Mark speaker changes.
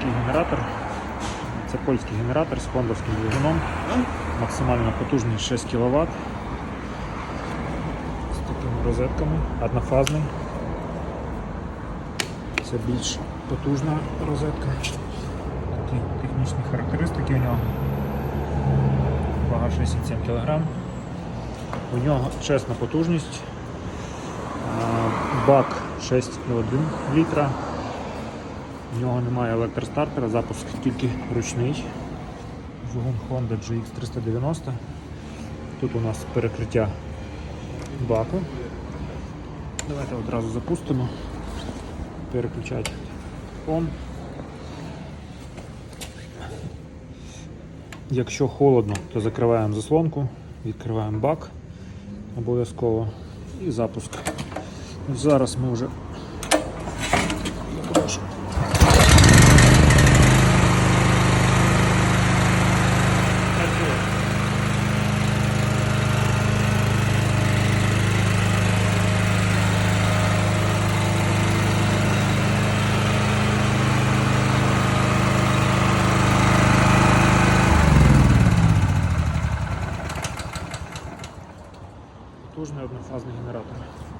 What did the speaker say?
Speaker 1: такий генератор. Це польський генератор з фондовським двигуном. Максимальна потужність 6 кВт. З такими розетками. Однофазний. Це більш потужна розетка. Такі технічні характеристики у нього. Вага 67 кг. У нього чесна потужність. Бак 6,1 літра. У нього немає електростартера, запуск тільки ручний. Двигун Honda GX390. Тут у нас перекриття баку. Давайте одразу запустимо. Переключати фон. Якщо холодно, то закриваємо заслонку, відкриваємо бак обов'язково і запуск. Зараз ми вже Потужний однофазний генератор.